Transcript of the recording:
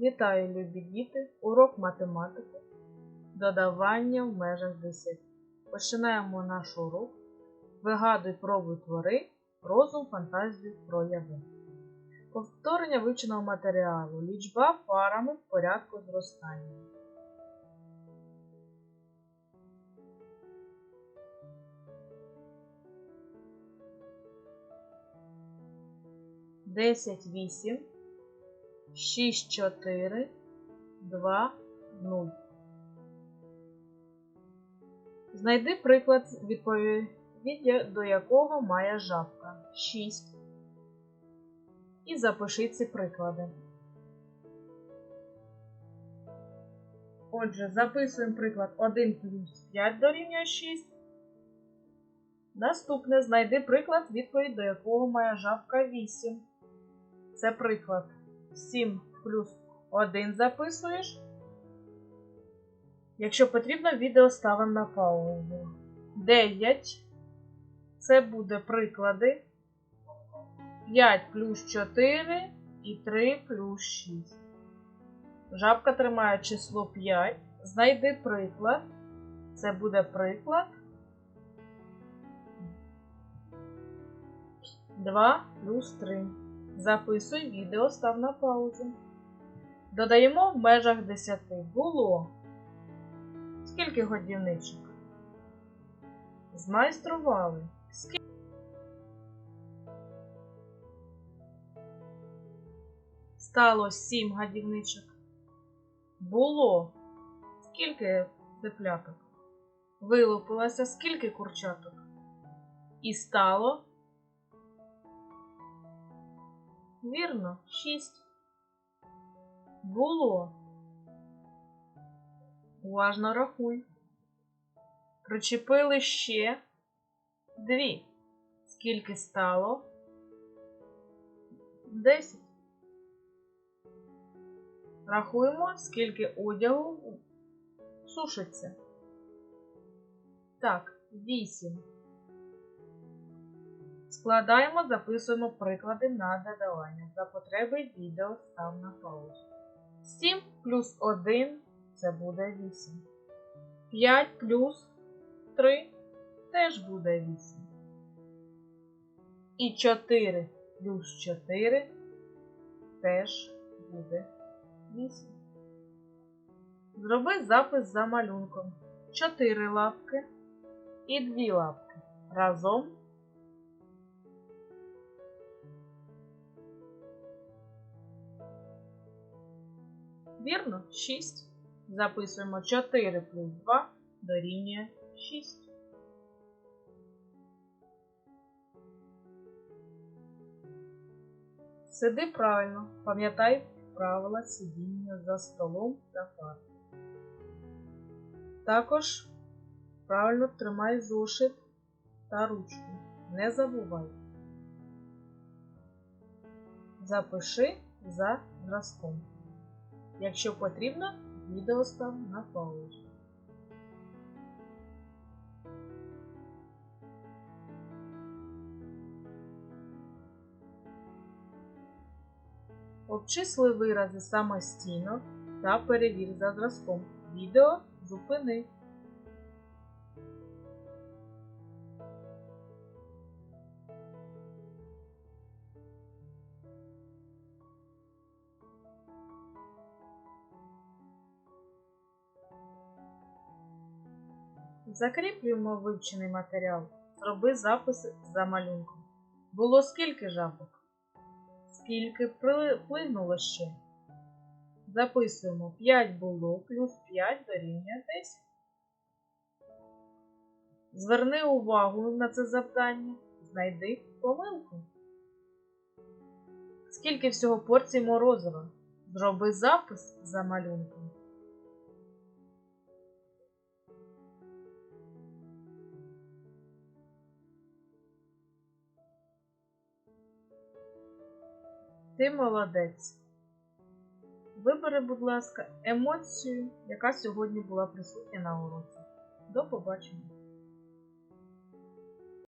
Вітаю, любі діти! Урок математики. Додавання в межах 10. Починаємо наш урок. Вигадуй, пробуй, твори, розум, фантазію, прояви. Повторення вивченого матеріалу. Лічба парами в порядку зростання. Десять вісім. 6, 4, 2, 0. Знайди приклад відповіді, до якого має жабка 6. І запиши ці приклади. Отже, записуємо приклад 1 плюс 5 дорівнює 6. Наступне знайди приклад, відповідь до якого має жабка 8. Це приклад 7 плюс 1 записуєш. Якщо потрібно, відео ставимо на паузу. 9. Це буде приклади. 5 плюс 4 і 3 плюс 6. Жабка тримає число 5. Знайди приклад. Це буде приклад. 2 плюс 3. Записуй відео, став на паузу. Додаємо в межах 10. Було. Скільки годівничок? Змайстрували. Скільки? Стало 7 годівничок. Було. Скільки цепляток? Вилупилося скільки курчаток? І стало Вірно, шість. Було. Уважно рахуй. Причепили ще дві. Скільки стало? Десять. Рахуємо, скільки одягу сушиться. Так, вісім. Складаємо, записуємо приклади на додавання. За потреби відео став на паузу. 7 плюс 1 це буде 8. 5 плюс 3 теж буде 8. І 4 плюс 4 теж буде 8. Зроби запис за малюнком. 4 лапки і 2 лапки. Разом Вірно, 6. Записуємо 4 плюс 2 дорівнює 6. Сиди правильно. Пам'ятай правила сидіння за столом та партою. Також правильно тримай зошит та ручку. Не забувай. Запиши за зразком. Якщо потрібно, відео став на паузу. Обчисли вирази самостійно та перевір за зразком. Відео зупини. Закріплюємо вивчений матеріал. Зроби запис за малюнком. Було скільки жабок? Скільки плинуло ще? Записуємо 5 було плюс 5 дорівнює 10. Зверни увагу на це завдання. Знайди помилку. Скільки всього порцій морозива? Зроби запис за малюнком. Ти молодець. Вибери, будь ласка, емоцію, яка сьогодні була присутня на уроці. До побачення!